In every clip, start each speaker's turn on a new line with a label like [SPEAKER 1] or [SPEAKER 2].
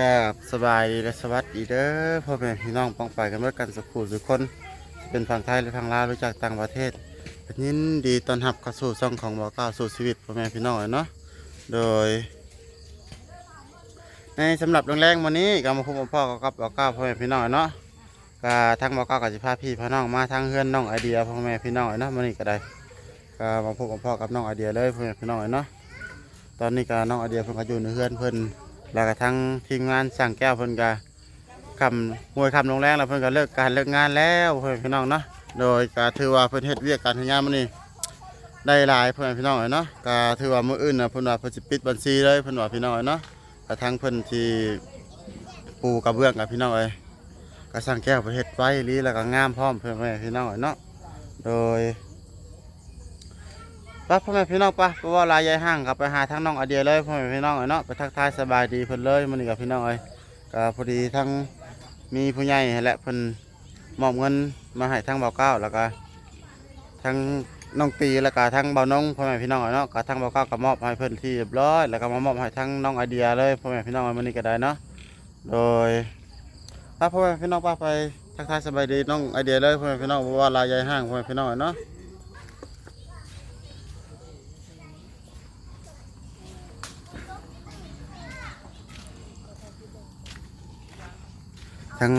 [SPEAKER 1] กาบสบายดีและสวัสดีเด้อพ่อแม่พี่น้องป้องไปกันเมื่อกันสักคู่สุกคน เป็นฝั่งไทยหรือฝั่งลาวหรือจากต่างประเทศยินดีตอนรับเข้าสู่ช่องของบอก้าวสู่ชีวิตพ่อแม่พี่น้องเนาะโดย ในสำหรับแรงๆวันนี้ก็มาพบกับพ่อกับบอก้าวพ่อแม่พี่น้องเนาะก็ทั้งบอก้าวกับสิพาพี่พี่น้องมาทางเฮือนน้องไอเดียพ่อแม่พี่น้องเนาะวันนี้ก็ได้ก็มาพบกับพ่อกับน้องไอเดียเลยพ่อแม่พี่น้องเนาะตอนนี้ก็น้องไอเดียเพิ่นก็อยู่ในเฮือนเพิ่น แล้วก็ทั้งทีมงานสั่งแก้วเพิ่นก็คำมวยคำลงแรงแล้วเพิ่นก็เลิกการเลิกงานแล้วเพื่อนพี่น้องเนาะโดยก็ถือว่าเพิ่นเฮ็ดเวียกการทำงานมื้อนี้ได้หลายเพื่อนพี่น้องเนาะก็ถือว่ามื้ออื่นนะเพิ่นว่าเพิ่นสิปิดบัญชีเลยเพิ่นว่าพี่น้องเนาะก็ทั้งเพิ่นที่ปูกระเบื้องกับพี่น้องเอ้ยก็สั่งแก้วเพิ่นเฮ็ดไว้ลีแล้วก็งามพร้อมเพื่อนพี่น้องเนาะโดย ป้าพ่อแม่พี่น้องป้าเพราะว่าลายยายห้างกับไปหาทั้งน้องไอเดียเลยพ่อแม่พี่น้องเนาะไปทักทายสบายดีเพิ่นเลยมื้อนี้กับพี่น้องเอ้ยก็พอดีทั้งมีผู้ใหญ่และเพิ่นมอบเงินมาให้ทั้งเบาเก้าแล้วก็ทั้งน้องตีแล้วก็ทั้งเบาน้องพ่อแม่พี่น้องเนาะก็ทั้งเบาเก้าก็มอบให้เพิ่นที่เรียบร้อยแล้วก็มามอบให้ทั้งน้องไอเดียเลยพ่อแม่พี่น้องมื้อนี้ก็ได้เนาะโดยป้าพ่อแม่พี่น้องป้าไปทักทายสบายดีน้องไอเดียเลยพ่อแม่พี่น้องเพราะว่าลายยายห้างพ่อแม่พี่น้องเนาะ ทั้ง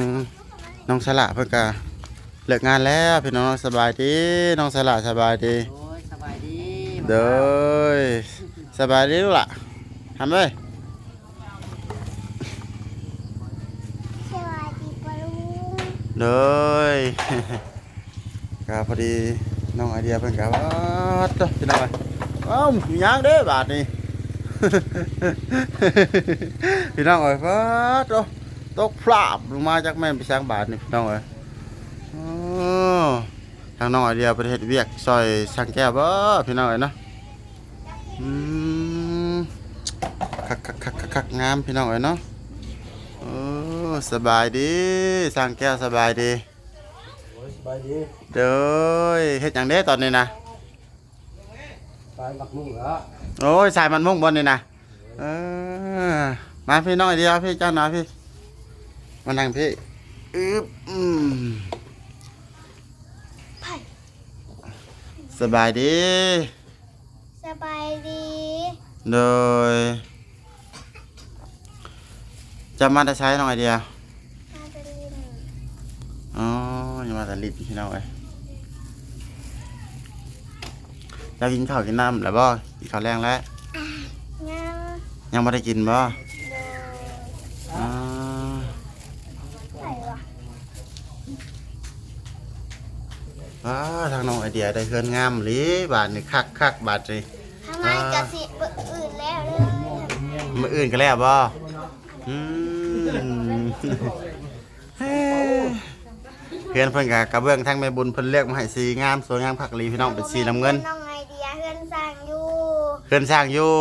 [SPEAKER 1] น้องสละเพิ่นก็เลิกงานแล้วพี่น้องสบายดีน้องสละสบายดี
[SPEAKER 2] โอ้ยสบายดี
[SPEAKER 1] เด้อสบายดีลูกล่ะทำเลย
[SPEAKER 3] สวัสดีปะลุง
[SPEAKER 1] เด้อก็พอดีน้องไอเดียเพิ่นก็ว่าตัวพี่น้องเอ้ยเอ้ามีหยังเด้อบาทนี้พี่น้องเอ้ยฟ้าตัว ตกพลาบลงมาจากแม่นไปช้างบาทนี่พี่น้องเอ้ยอ๋อทางน้องไอเดียประเทศเวียกซอยสังแก้วบ่พี่น้องเอ้ยเนาะอืมคักคักคักคักคักงามพี่น้องเอ้ยเนาะโอ้สบายดีสังแก้วสบายดี
[SPEAKER 2] โอ้ยสบายดี
[SPEAKER 1] เด้อเฮ็ดหยังเด้ตอนนี้นะ
[SPEAKER 2] ไปบักมุ่งเหรอ
[SPEAKER 1] โอ้ยสายมันมุ่งบนนี่นะเออมาพี่น้องไอเดียวพี่เจ้าหน่อยพี่ มานั่งพี่อึบอืม
[SPEAKER 3] ไผ่
[SPEAKER 1] สบายดี
[SPEAKER 3] สบายดี
[SPEAKER 1] โดยจะมาได้ใช้น้องไอเดีย
[SPEAKER 3] มาตะลิน
[SPEAKER 1] อ๋อยังมาแต่ลิดพี่น้องเอ้ยแล้วกินข้าวกินน้ำแล้วบ่กินข้าวแรงแล้ว
[SPEAKER 3] ยัง
[SPEAKER 1] ยังไม่ได้กินบ่
[SPEAKER 3] โดย
[SPEAKER 1] อ๋อ
[SPEAKER 3] ไผ่วะ
[SPEAKER 1] ว้าทางน้องไอเดียได้เฮือนงามหลีบาทนี่คักคักบาทนี่
[SPEAKER 3] ทำไมกะสิเบิดอื่นแล้วเลย
[SPEAKER 1] มืออื่นก็แล้วบ่อืมเพื่อนเพิ่นกับกระเบื้องทั้งแม่บุญเพิ่นเลือกมาให้สีงามสวยงามคักหลีพี่น้องเป็นสีน้ำเงิน
[SPEAKER 3] น้องไอเดียเพื่อนสั่งอยู่
[SPEAKER 1] เพื่อนสร้างอยู่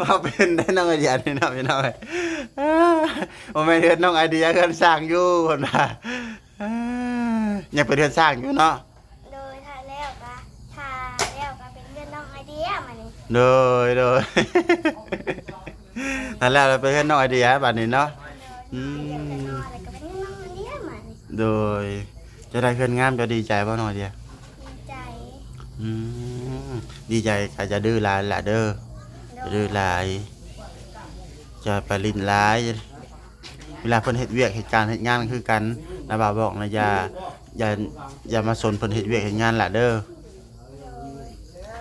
[SPEAKER 1] ว่าเป็นได้น้องไอเดียนี่เนาะพี่น้องเอ้ยว่าแม่นเฮือนน้องไอเดียเฮือนสร้างอยู่เพิ่นว่า ยังเป็นเฮือนสร้างอยู่เนาะ
[SPEAKER 3] โดยทาแล้วกะทาแล้วกะเป็นเพื่อนน้องไอเดียมานี่
[SPEAKER 1] โดยโดยนั่นแหละเราไปเฮือนน้องไอเดียบัดนี้เนาะอืม
[SPEAKER 3] เดี๋ยวจะนอนแล้วก็เป็นเพื่อนน้องไอเดียมานี่
[SPEAKER 1] โดยจะได้เฮือนงามจะดีใจบ่น้องไอเดีย
[SPEAKER 3] ดีใจ
[SPEAKER 1] อืมดีใจก็จะดื้อหลายละเด้อ
[SPEAKER 3] โด
[SPEAKER 1] จะ
[SPEAKER 3] ย
[SPEAKER 1] ดื้อหลาย จะไปลิ้นหลาย เวลาเพิ่นเฮ็ดเวียกเหตุการณ์เฮ็ดงานคือกันนะบ่าวบอกนะอย่า อย่าอย่ามาสนเพิ่นเฮ็ดเวียกเฮ็ดงานละเด้อ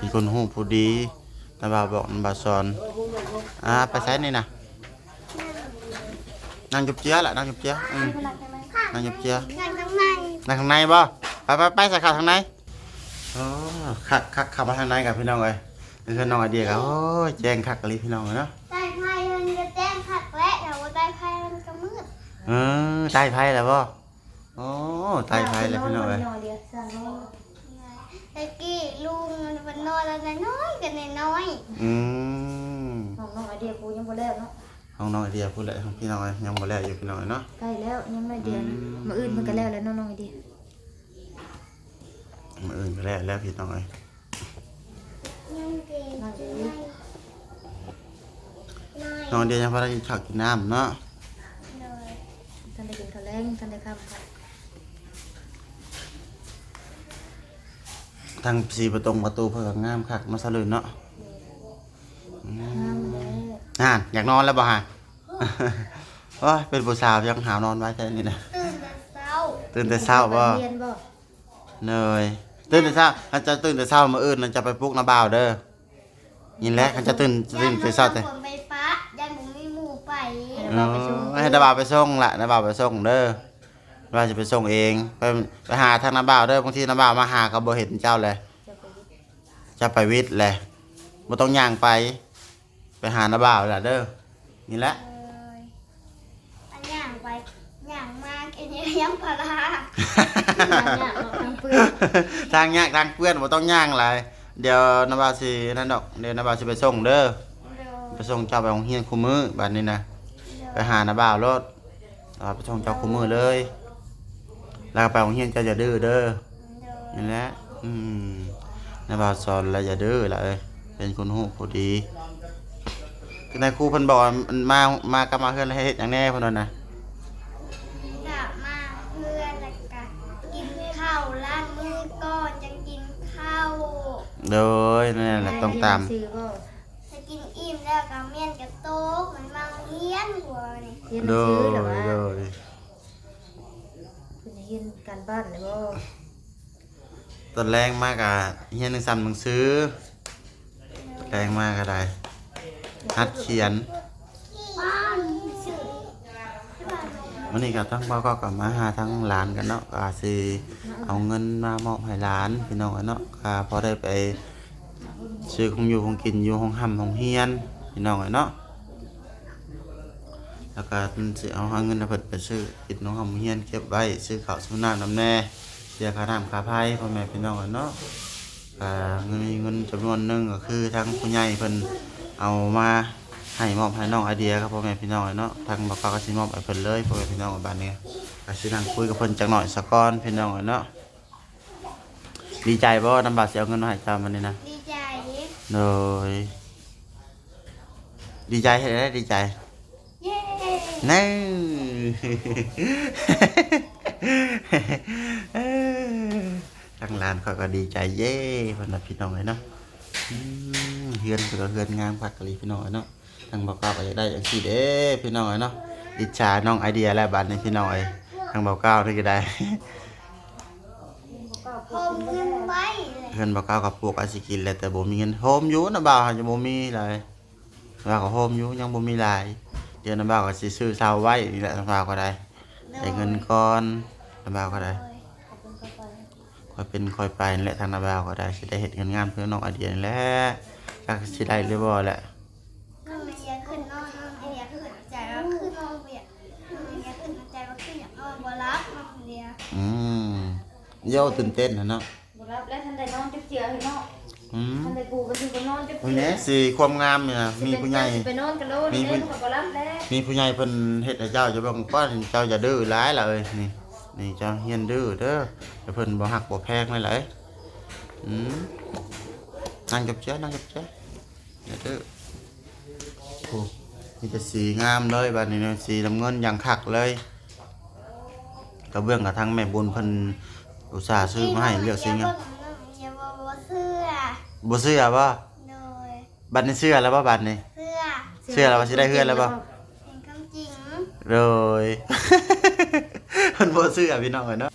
[SPEAKER 1] มีคนฮู้ผู้ดีนะบ่าวบอกนะบ่าวสอนอ่าไปไสนี่นะนั่งจุบเจือละนั่งจุบเจืออืมนั่งจุบเจือ
[SPEAKER 3] งานข้างใน
[SPEAKER 1] นั่งข้างในบ่ไปไปไปใส่ขาทางในโอ้คักคักเข้ามาทางในกับพี่น้องเลยนี่คือน้องไอเดียกับโอ้ยแจ้งคักกะลิพี่น้องเลยเนาะ
[SPEAKER 3] ใต้ไพ่มันจะแจ้งขัดและแต่ว่าใต้ไพ่มันก็มืด
[SPEAKER 1] เออใต้ไพ่แล้วบ่ โอ้ใต้ไพ่แล้วพี่น้องเลย
[SPEAKER 3] ตะกี้ลุงมันนอนแล้วน้อยกันน้อย
[SPEAKER 1] อืม
[SPEAKER 4] น้องน้องไอเดียกูยังบ่แล้วเนาะ
[SPEAKER 1] ห้องน้องไอเดียพูดเลยของพี่น้องเลยยังบ่แล้วอยู่พี่น้องเลยเนาะ
[SPEAKER 4] ใกล้แล้วยังไม่เดือนมาอื่นมันก็แล้วแล้วน้องน้องไอเดีย
[SPEAKER 1] มื้ออื่นก็แล้วแล้วพี่น้องเลย
[SPEAKER 3] ยังเก่งน้อย
[SPEAKER 1] น้องไอเดียยังพอได้กินข้าวกินน้ำเนาะ
[SPEAKER 3] โดย
[SPEAKER 4] ท่านได้กินข้าวแรงท่านได้ข้าวครับ
[SPEAKER 1] ทางสีประตูประตูเพื่องามคักมาสะลืนเนาะอืม
[SPEAKER 4] งามเลย
[SPEAKER 1] อ่านอยากนอนแล้วบ่ฮะโอ้ยเป็นผู้สาวยังหาวนอนไว้แค่นี้นะ
[SPEAKER 3] ตื่นแต่เช้า
[SPEAKER 1] ตื่นแต่เช้าบ่
[SPEAKER 4] เรียนบ่
[SPEAKER 1] เนยตื่นแต่เช้าอาจจะตื่นแต่เช้ามาอื่นมันจะไปปลุกน้าบ่าวเด้อยินแล้วเขาจะตื่นตื่นแต่เช้าแต่
[SPEAKER 3] ยันไปปะยันผมมีหมู่ไป
[SPEAKER 1] เออให้น้าบ่าวไปส่งละน้าบ่าวไปส่งเด้อ ว่าจะไปส่งเองไปไปหาทางน้าบ่าวเด้อบางทีน้าบ่าวมาหาก็บ่เห็นเจ้าเลย
[SPEAKER 4] จะไปวิทย์
[SPEAKER 1] จะไปวิทย์แหละบ่ต้องย่างไป ไปหาน้าบ่าวล่ะเด้อนี่แหละ
[SPEAKER 3] เลยอันย่างไปย่างมากไอ้เนี่ยยังพารา
[SPEAKER 4] เนี่ยเนาะทางเปื้อน
[SPEAKER 1] ทางยากทางเพื่อนบ่ต้องย่างหลายเดี๋ยวน้าบ่าวสินั่นดอกเดี๋ยวน้าบ่าวสิไปส่งเด้อ
[SPEAKER 3] โดย
[SPEAKER 1] ไปส่งเจ้าไปโรงเรียนคู่มือบัดนี้นะไปหาน้าบ่าวรถเอาไปส่งเจ้าคู่มือเลยแล้วก็ไปโรงเรียนเจ้าอย่าดื้อเด้อ
[SPEAKER 3] โดย
[SPEAKER 1] นี่แหละอืมน้าบ่าวสอนแล้วอย่าดื้อล่ะเอ้ยเป็นคนฮู้ผู้ดีคือนายครูเพิ่นบอกว่ามันมามากลับมาเฮือนแล้วให้เฮ็ดหยังแน่เพิ่นว่านะ
[SPEAKER 3] กลับมาเพื่อนแล้วก็กินข้าวล้างมือก่อนจะกินข้าว
[SPEAKER 1] โดยนั่นแหละต้องตาม
[SPEAKER 4] ซื้อบ่
[SPEAKER 3] จะกินอิ่มแล้วก็เมียนกับโต๊ะมันมาเฮียนหัวนี่
[SPEAKER 4] เรียนห
[SPEAKER 1] โด
[SPEAKER 4] นังสือยแต่ว่า
[SPEAKER 1] โดย
[SPEAKER 4] เพิ่นเรียนการบ้านเลยบ่
[SPEAKER 1] ตอนแรกมากอะเฮียนหนังสือหนังสือแรงมากก็ได้หัดเขียน
[SPEAKER 3] บ้านสื่อ
[SPEAKER 1] วันนี้ก็ทั้งพ่อก็กลับมาหาทั้งหลานกันเนาะก็สิเอาเงินมามอบให้หลานพี่น้องกันเนาะก็พอได้ไปซื้อของอยู่ของกินอยู่ของห้ำของเฮียนพี่น้องกันเนาะ แล้วก็สิเอาหาเงินเอาเพิ่นไปซื้อกินของห้ำของเฮียนเก็บไว้ซื้อข้าวซื้อน้ำน้ำแน่เสียค่าน้ำค่าไฟพ่อแม่พี่น้องกันเนาะก็เงินมีเงินจำนวนหนึงก็คือทั้งผู้ใหญ่เพิ่นเอามาให้มอบให้น้องไอเดียครับพ่อแม่พี่น้องกันเนาะทางบ่าวก็สิมอบให้เพิ่นเลยพ่อแม่พี่น้องกันบ้านนี้ก็สินั่งคุยกับเพิ่นจักหน่อยสักก่อนพี่น้องกันเนาะดีใจบ่นำบาทสิเอาเงินมาให้เจ้ามันนี่นะ
[SPEAKER 3] ดีใจ
[SPEAKER 1] โดยดีใจเฮ็ดได้ดีใจ
[SPEAKER 3] เย้
[SPEAKER 1] นี่ทางร้านเขาก็ดีใจเย้เพิ่นน่ะพี่น้องเลยเนาะอืมเฮือนเพิ่นก็เฮือนงามคักกะลีพี่น้องเอ้ยเนาะทางบอกเก้าก็อยากได้จังซี่เด้พี่น้องเอ้ยเนาะอิจฉาน้องไอเดียแล้วบัดนี้พี่น้องเอ้ยทางบอกเก้านี่ก็ได้
[SPEAKER 3] พมเงินไว้เลย
[SPEAKER 1] เพื่อนบอกเก้ากับปลูกอาสิกินแหละแต่บ่มีเงินโฮมอยู่นะบ่าวจะบ่มีหลายว่าก็โฮมอยู่ยังบ่มีหลาย เดี๋ยวนะบ่าวก็สิซื้อเสาไว้นี่แหละนะบ่าวก็ได้ได้เงินก่อนนะบ่าวก็ได้ค่อยเป็นค่อยไปนั่นแหละทางนะบ่าวก็ได้สิได้เฮ็ดเงินงานเพื่อน้องไอเดียนี่แหละจักสิได้หรือบ่แหละ
[SPEAKER 3] น้องไอเดียขึ้นนอนน้องไอเดียขึ้นใจว่าขึ้นนอนเบียดน้องไอเดียขึ้นใจว่าขึ้นอยากนอนบ่รับน้องไอเดีย
[SPEAKER 1] อืมโยตื่นเต้นนะเนาะ
[SPEAKER 4] บ่รับแล้วท่านได้นอนจักเจือให้เนาะ
[SPEAKER 1] อืม
[SPEAKER 4] ท่านได้ปูก็สิบ่น อนจัก
[SPEAKER 1] ผู้
[SPEAKER 4] เจื
[SPEAKER 1] ใหญ่สิความงามเนี่ยนะมีผู้ใหญ่
[SPEAKER 4] สิไปนอนกันโลด
[SPEAKER 1] มี
[SPEAKER 4] เด้
[SPEAKER 1] ผู้
[SPEAKER 4] เขาก็รับแล้ว
[SPEAKER 1] มีผู้ใหญ่เพิ่นเฮ็ดให้เจ้าจะบอกว่าเจ้าอย่าดื้อร้ายล่ะเอ้ยนี่นี่เจ้าเฮียนดื้อเด้อเดี๋ยวเพิ่นบ่ฮักบ่แพงเลยเลยอืมนั่งจับเจ้านั่งจับเจ้าอย่าดื้อโอ้มีแต่สีงามเลยบัดนี้เนี่ยสีน้ำเงินอย่างคักเลยกระเบื้องกับทางแม่บุญเพิ่นอุตส่าห์ซื้อมาให้เลือกสีงาม
[SPEAKER 3] น้องไอเดียว่าบ่เสื้อ
[SPEAKER 1] บ่เสื้อ บ่
[SPEAKER 3] โดย
[SPEAKER 1] บัดนี้เสื้อแล้วบ่บัดนี้
[SPEAKER 3] เสื้อ
[SPEAKER 1] เชื่อแล้วว่าสิได้เฮือนแล้วบ่
[SPEAKER 3] เป็นคำจริง
[SPEAKER 1] โดย มันบ่ซื้อพี่น้องเอ้ยเนาะ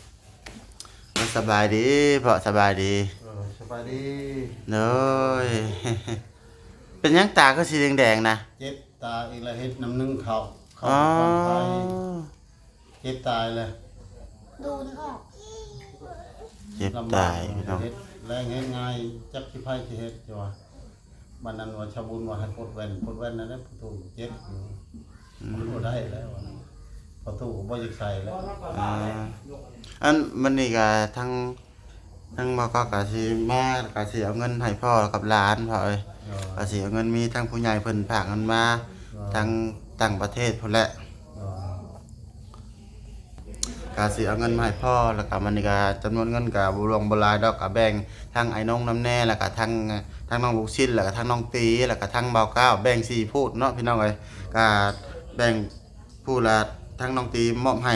[SPEAKER 1] มันสบายดีเพราะสบายดี
[SPEAKER 2] เออสบายดี
[SPEAKER 1] โดย เป็นหยังตาก็สีแดงๆนะ
[SPEAKER 2] เจ็บตาอีกแล้วเฮ็ดน้ำนึ่งเขาเขา
[SPEAKER 1] อ๋อ
[SPEAKER 2] ความไฟเจ็บตายเลย
[SPEAKER 3] ดูนออก
[SPEAKER 1] เจ็บ
[SPEAKER 2] ลำบ
[SPEAKER 1] ตากยพี่น้อง
[SPEAKER 2] เฮ็ดแรงเฮ็ดง่ายจักสิไผสิเฮ็ดจ้ะ ว่าบัดนั้นว่าชาวบุญว่าให้ปลดแว่นปลดแว่นนั่นแหละประตูเจ็บอยู่มันบ่ได้แล้วอะประตูก็บ่อยากใส่แล้ว
[SPEAKER 1] อ่าอันมันนี่ก็ทั้งทั้งบ่ก็ก็สิมาก็สิเอาเงินให้พ่อกับหลานพ่อเอ้ย
[SPEAKER 2] เออ
[SPEAKER 1] ก็สิเอาเงินมีทั้งผู้ใหญ่เพิ่นฝากเงินมาทั้งต่างประเทศพุ่นแหละ ก็สิเอาเงินมาให้พ่อแล้วก็มันก็จำนวนเงินก็บ่รวมบ่หลายดอกก็แบ่งทั้งไอ้น้องน้ำแน่แล้วก็ทั้งทั้งน้องลูกชิ้นแล้วก็ทั้งน้องตีแล้วก็ทั้งเบาก้าวแบ่งสี่พูดเนาะพี่น้องเอ้ยก็แบ่งผู้ละทั้งน้องตีมอบให้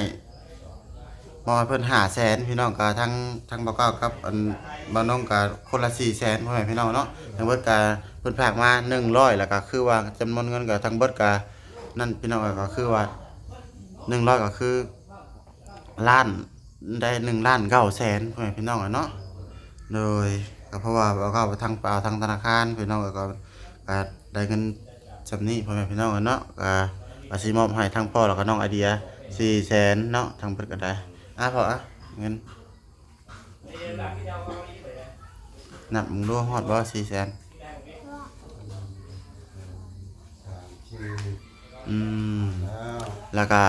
[SPEAKER 1] มอบให้เพิ่น500,000พี่น้องก็ทั้งทั้งเบาก้ากับอันบ่าน้องก็คนละ400,000พ่อแม่พี่น้องเนาะทั้งเบิดก็เพิ่นฝากมา100แล้วก็คือว่าจำนวนเงินก็ทั้งเบิดก็นั่นพี่น้องเอ้ยก็คือว่า100ก็คือ ล้านได้หนึ่งล้านเก้าแสนพ่อแม่พี่น้องอะเนาะเลยก็เพราะว่าเราก็ไปทางเปล่าทางธนาคารพี่น้องก็ก็ได้เงินจำนี้พ่อแม่พี่น้องอะเนาะก็อาสิมอบให้ทั้งพ่อแล้วก็น้องไอเดียสี่แสนเนาะทางเพิ่นก็ได้อะพ่ออะเงินนับมึงดูฮอดบ่สี่แสน
[SPEAKER 2] อื
[SPEAKER 1] ม
[SPEAKER 2] แล้ว
[SPEAKER 1] ก็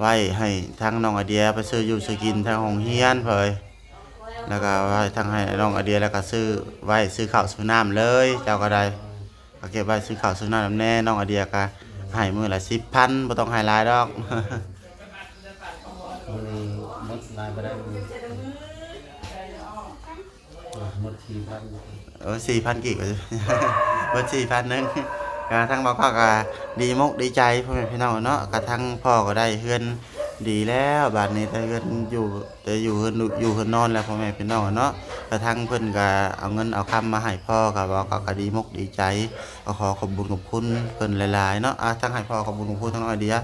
[SPEAKER 1] ไว้ให้ทั้งน้องไอเดียไปซื้ออยู่ซื้อกินทางโรงเรียนเผยแล้วก็ไว้ทั้งให้น้องไอเดียแล้วก็ซื้อไว้ซื้อข้าวซื้อน้ำเลย เจ้าก็ได้ก็เก็บไว้ซื้อข้าวซื้อน้ำแน่น้องไอเดียก็ให้มื้อละ10,000บ่ต้องให้หลายดอก
[SPEAKER 2] มันมดลายไปได้มือหมดทีพัน
[SPEAKER 1] เออ4,000กี่ก็เบิด4,000นึง ก็ทั้งบ่ก็ก็ดีมกดีใจพ่อแม่พี่น้องเนาะก็ทั้งพ่อก็ได้เฮือนดีแล้วบัดนี้แต่เฮือนอยู่แต่อยู่เฮือนอยู่เฮือนนอนแล้วพ่อแม่พี่น้องเนาะกระทั่งเพิ่นก็เอาเงินเอาคำมาให้พ่อก็บอกก็ก็ดีมกดีใจก็ขอขอบคุญขอบคุณเพิ่นหลายๆเนาะอะทั้งให้พ่อขอบคุญขอบคุณทั้งน้อยเดีย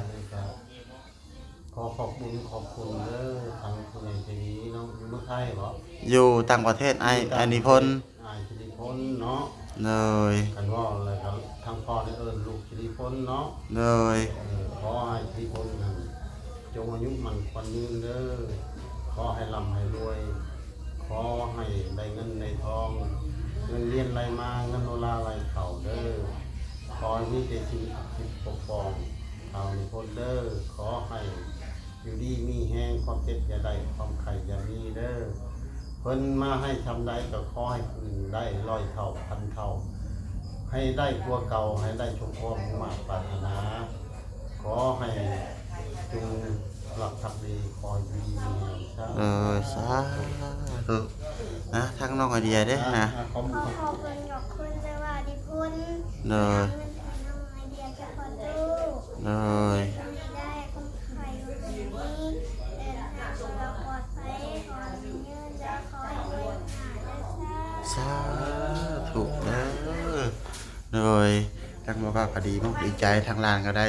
[SPEAKER 2] ขอขอบคุณขอบคุณเด้อทางผู้ใหญ่ใจดีเนาะอยู่เมืองไทยเหรอ
[SPEAKER 1] อยู่ต่างประเทศไอ้ไอ้นิพนธ์
[SPEAKER 2] อายสิริพลเนาะ
[SPEAKER 1] เลย
[SPEAKER 2] กันว่าอะไรครับทางพ่อได้เอิ้นลูกสิริพลเนาะ
[SPEAKER 1] เลย
[SPEAKER 2] เออขอให้สิริพลนั้นจงอายุมันควันยืนเด้อขอให้ร่ำให้รวย ขอให้ได้เงินในทอง เงินเรียนไหลมาเงินโนลาไหลเข่าเด้อขอให้มีแต่สิ่งศักดิ์สิทธิ์ปกป้องเท่านิพนธ์เด้อขอให้อยู่ดีมีแห้งความเจ็บอย่าได้ความไข่อย่ามีเด้อเพิ่นมาให้ทำได้ก็ขอให้คืนได้ร้อยเท่าพันเท่า ให้ได้กลัวเก่าให้ได้ชมพ่อมุ่งมาปรารถนา ขอให้จงหลับทับดีขออยู่ดีมีแรงครับ
[SPEAKER 1] เออสาธุนะทั้งน้องไอเดียเด้นะ
[SPEAKER 2] ขอบ
[SPEAKER 3] ข
[SPEAKER 2] คุ
[SPEAKER 3] อ
[SPEAKER 2] ณ
[SPEAKER 3] ขอบคุณขอบคุณสวัสดีคุณ
[SPEAKER 1] เลย
[SPEAKER 3] เงินไทยน้องไอเดียจะขอ ทั้ง
[SPEAKER 1] บอกว่าก็ดีมกดีใจทางลานก็ได้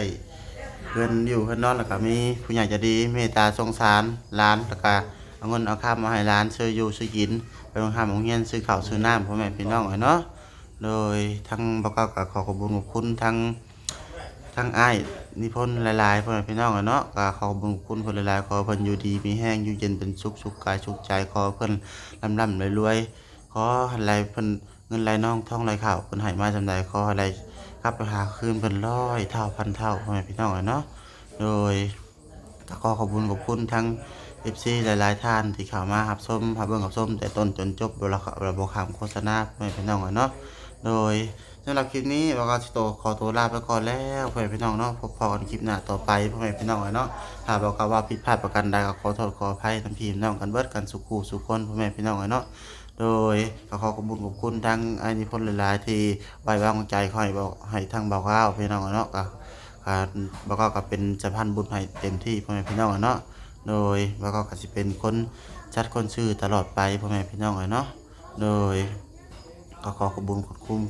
[SPEAKER 1] เพื่อนอยู่เพื่อนนอนแล้วก็มีผู้ใหญ่ใจะดีเมตตาสงสารร้านแล้วก็เอาเงินเอาข้าวมาให้ร้านซื้ออยู่ซื้อกินไปโรงทานโรงเรียนซื้อข้าวซื้อน้ำพ่อแม่พี่น้องไอ้เนาะโดยทั้งบอกกล่าวก็ขอขอบคุญขอบคุณทั้งทั้งอ้ายนิพนธ์หลายๆพ่อแม่พี่น้องไอ้เนาะก็ขอขอบคุญขอบคุณเพิ่นหลายๆขอเพิ่นอยู่ดีมีแห้งอยู่เย็นเป็นสุขสุขกายสุขใจขอเพิ่นร่ำร่ำรวยๆขออะไรเพิ่นเงินไหลน้องท่องไหลข่าวเพิ่นให้มาจำใดขออะไร กลับไปหาคืนเพิ่นร้อยเท่าพันเท่าพ่อแม่พี่น้องไอ้เนาะโดยก็ขอขอบคุณขอบคุณทั้งเอฟซีหลายๆท่านที่เข้ามาหับส้มหับเบิ้งหับส้ม แต่ต้นจนจบบระระบบคำโฆษณาเพื่อนพี่น้องเนาะโดยสำหรับคลิปนี้เราก็สิโตขอตัวลาไปก่อนแล้วเพื่อนพี่น้องเนาะพบพอกันคลิปหน้าต่อไปเพื่อนพี่น้องเนาะถ้าบอกกันว่าผิดพลาดประกันใดก็ขอโทษขออภัยทั้งพี่น้องกันเบิดกันสุขูสุขคนเพื่อนพี่น้องเนาะ โดยก็ขอขอบคุณขอบคุณทั้งอ้นิพนธ์หลายๆ ที่ไว้วางใจคอยบอกให้ทั้งเบาข้าวพี่น้องกันเนาะกับการแล้วก็ก็เป็นสะพานบุญให้เต็มที่พ่อแม่พี่น้องเนาะโดยแล้วก็ก็สิเป็นคนชัดคนชื่อตลอดไปพ่อแม่พี่น้องเนาะโดยก็ขอขอบคุญขอบคุณ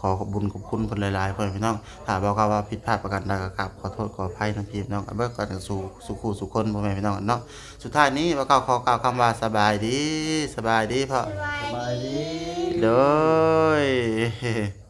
[SPEAKER 1] ขอขอบคุญขอบคุณคนหลายๆพ่อแม่พี่น้องถ้าบอกกล่าวว่าผิดพลาดประการใดก็กราบขอโทษขออภัยทั้งพี่น้องเบิกกันสู่สุขูสุขคนพ่อแม่พี่น้องอะเนาะสุดท้ายนี้บอกกล่าวขอกล่าวคำว่าสบายดี สบายดีพ่อ
[SPEAKER 3] สบาย
[SPEAKER 2] สบาย
[SPEAKER 3] ดี
[SPEAKER 2] ดี
[SPEAKER 1] โดย